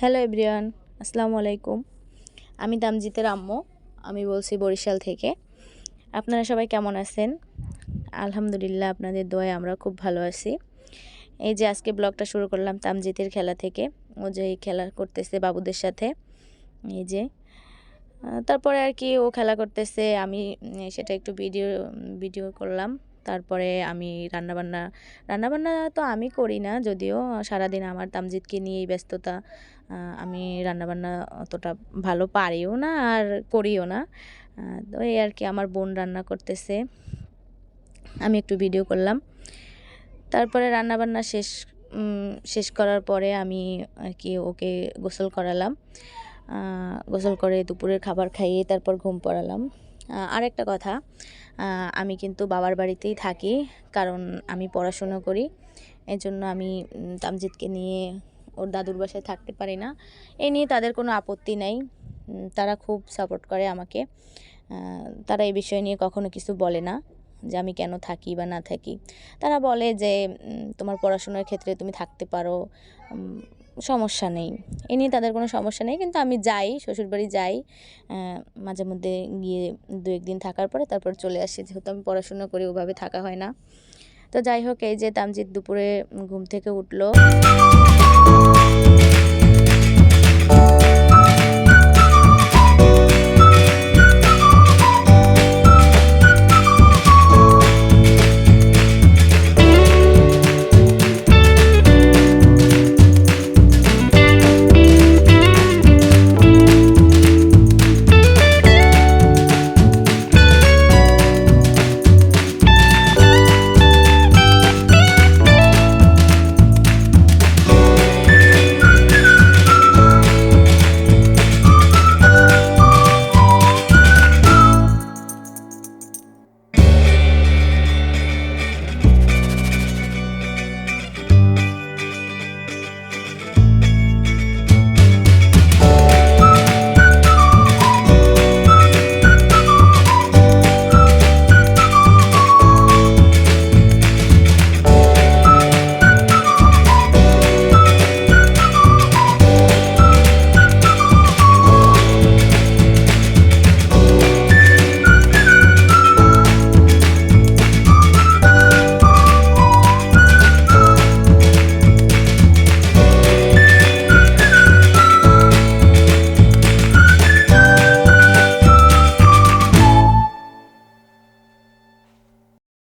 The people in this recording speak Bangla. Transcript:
হ্যালো এভরিওয়ান, আসসালামু আলাইকুম। আমি তামজিতের আম্মু, আমি বলছি বরিশাল থেকে। আপনারা সবাই কেমন আছেন? আলহামদুলিল্লাহ, আপনাদের দোয়ায় আমরা খুব ভালো আছি। এই যে আজকে ব্লগটা শুরু করলাম তামজিতের খেলা থেকে। ও যে এই খেলা করতেছে বাবুদের সাথে, এই যে। তারপরে আর কি ও খেলা করতেছে, আমি সেটা একটু ভিডিও ভিডিও করলাম। তারপরে আমি রান্নাবান্না রান্নাবান্না তো আমি করি না যদিও, সারাদিন আমার তামজিৎকে নিয়েই ব্যস্ততা। আমি রান্নাবান্না অতটা ভালো পারিও না আর করিও না। তো এই আর কি আমার বোন রান্না করতেছে। আমি একটু ভিডিও করলাম। তারপরে রান্নাবান্না শেষ শেষ করার পরে আমি আর কি ওকে গোসল করালাম। গোসল করে দুপুরের খাবার খাইয়ে তারপর ঘুম পড়ালাম। আহ, আরেকটা কথা আমি কিন্তু বাবার বাড়িতেই থাকি কারণ আমি পড়াশুনো করি এই জন্য আমি তামজিৎকে নিয়ে ওর দাদুর বাসায় থাকতে পারি না। এ নিয়ে তাদের কোনো আপত্তি নেই তারা খুব সাপোর্ট করে আমাকে তারা এই বিষয় নিয়ে কখনো কিছু বলে না যে আমি কেন থাকি বা না থাকি। তারা বলে যে তোমার পড়াশোনার ক্ষেত্রে তুমি থাকতে পারো সমস্যা নেই। এ নিয়ে তাদের কোনো সমস্যা নেই, কিন্তু আমি যাই, শ্বশুরবাড়ি যাই মাঝে মধ্যে গিয়ে দু একদিন থাকার পরে তারপর চলে আসি। যেহেতু আমি পড়াশোনা করি, ওভাবে থাকা হয় না। তো যাই হোক, এই যে তামজিৎ দুপুরে ঘুম থেকে উঠল।